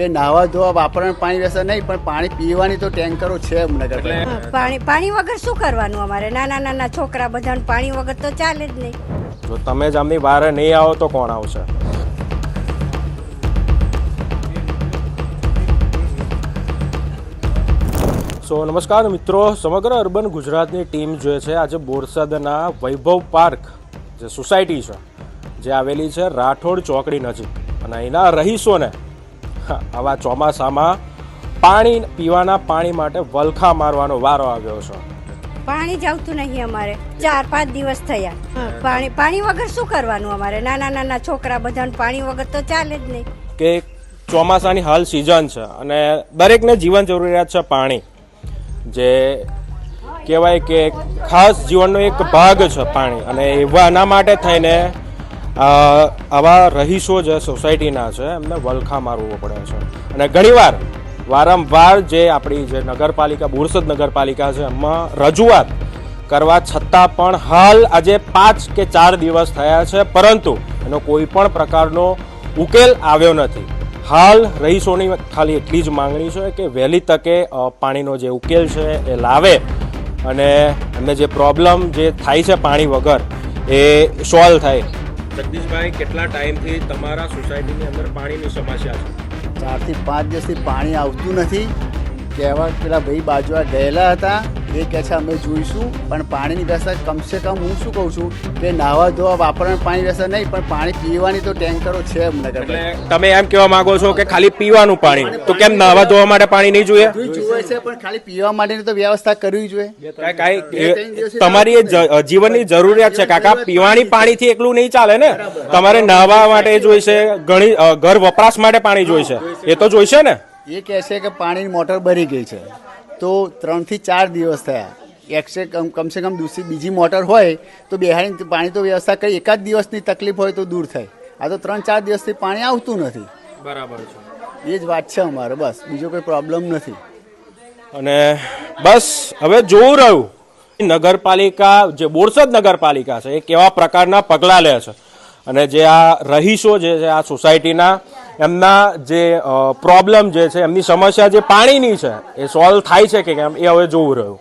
કે નાવા ધોવા વાપરવાનું પાણી વ્યસન નહીં પણ પાણી પીવાની તો ટેન્કરો છે નગરપાલિકા પાણી પાણી વગર શું કરવાનું અમારે? નાના નાના છોકરા બધાને પાણી વગર તો ચાલે જ નહીં. જો તમે જ આમની બહાર નહીં આવો તો કોણ આવશે? સો નમસ્કાર મિત્રો સમગ્ર અર્બન ગુજરાતની ટીમ જે છે આજે બોરસદના વૈભવ પાર્ક જે સોસાયટી છે જે આવેલી છે રાઠોડ ચોકડી નજીક. અને અહીંના રહીશોને આવા ચોમાસામાં પાણી પીવાના પાણી માટે વલખા મારવાનો વારો આવ્યો છે. પાણી જ આવતું નહીં અમારે. ચાર પાંચ દિવસ થયા. પાણી પાણી વગર શું કરવાનું અમારે? નાના નાના છોકરા બધાને પાણી વગર તો ચાલે જ નહીં. કે ચોમાસાની હાલ સિઝન છે અને દરેકને જીવન જરૂરિયાત છે પાણી. જે કહેવાય કે ખાસ જીવનનો એક ભાગ છે પાણી. અને એવાના માટે થઈને આવા રહીશો જે સોસાયટીના છે, એમને વલખા મારવો પડે છે. અને ઘણીવાર વારંવાર જે આપણી જે નગરપાલિકા, બોરસદ નગરપાલિકા છે, એમાં રજૂઆત કરવા છતાં પણ હાલ આજે પાંચ કે ચાર દિવસ થયા છે, પરંતુ એનો કોઈ પણ પ્રકારનો ઉકેલ આવ્યો નથી. હાલ રહીશોની ખાલી એટલી જ માંગણી છે કે વહેલી તકે પાણીનો જે ઉકેલ છે એ લાવે અને એમને જે પ્રોબ્લેમ જે થાય છે પાણી વગર એ સોલ્વ થાય. જગદીશભાઈ કેટલા ટાઈમથી તમારા સોસાયટીની અંદર પાણીની સમસ્યા છે? ચારથી પાંચ દિવસથી પાણી આવતું નથી. કહેવા પેલા ભાઈ બાજુ ગયેલા હતા. એ કહે છે અમે જોઈશું પણ પાણીની વ્યવસ્થા કમસે કમ હું શું કહું છું કે નાહવા ધોવા વાપરવાનું પાણી વ્યવસ્થા નહીં પણ પાણી પીવાની તો ટેન્કરો છે એમ એટલે તમે એમ કહેવા માંગો છો કે ખાલી પીવાનું પાણી? તો કેમ નાહવા ધોવા માટે પાણી નહીં જોઈએ. છે પણ ખાલી પીવા માટેની તો વ્યવસ્થા કરવી જોઈએ તમારી એ જ- જીવનની જરૂરિયાત છે કાકા પીવાની પાણીથી એકલું નહીં ચાલે ને? તમારે નાહવા માટે જોઈશે ઘણી ઘર વપરાશ માટે પાણી જોઈશે એ તો જોઈશે ને? એ કહે છે કે પાણીની મોટર ભરી ગઈ છે. તો ત્રણથી ચાર દિવસ થયા. એક્સે કમ કમસે કમ દૂસરી બીજી મોટર હોય તો બિહારી પાણી તો વ્યવસ્થા કરી એકાદ દિવસની તકલીફ હોય તો દૂર થાય. આ તો ત્રણ ચાર દિવસથી પાણી આવતું નથી. બરાબર છે. એ જ વાત છે અમારે બસ. બીજો કોઈ પ્રોબ્લેમ નથી. અને બસ, હવે જોવું રહ્યું. નગરપાલિકા, જે બોરસદ નગરપાલિકા છે, એ કેવા પ્રકારના પગલાં લે છે. અને જે આ રહીશો જે છે, આ સોસાયટીના, એમના જે પ્રોબ્લેમ જે છે, એમની સમસ્યા જે પાણીની છે, એ સોલ્વ થાય છે કે કેમ, એ હવે જોવું રહ્યું.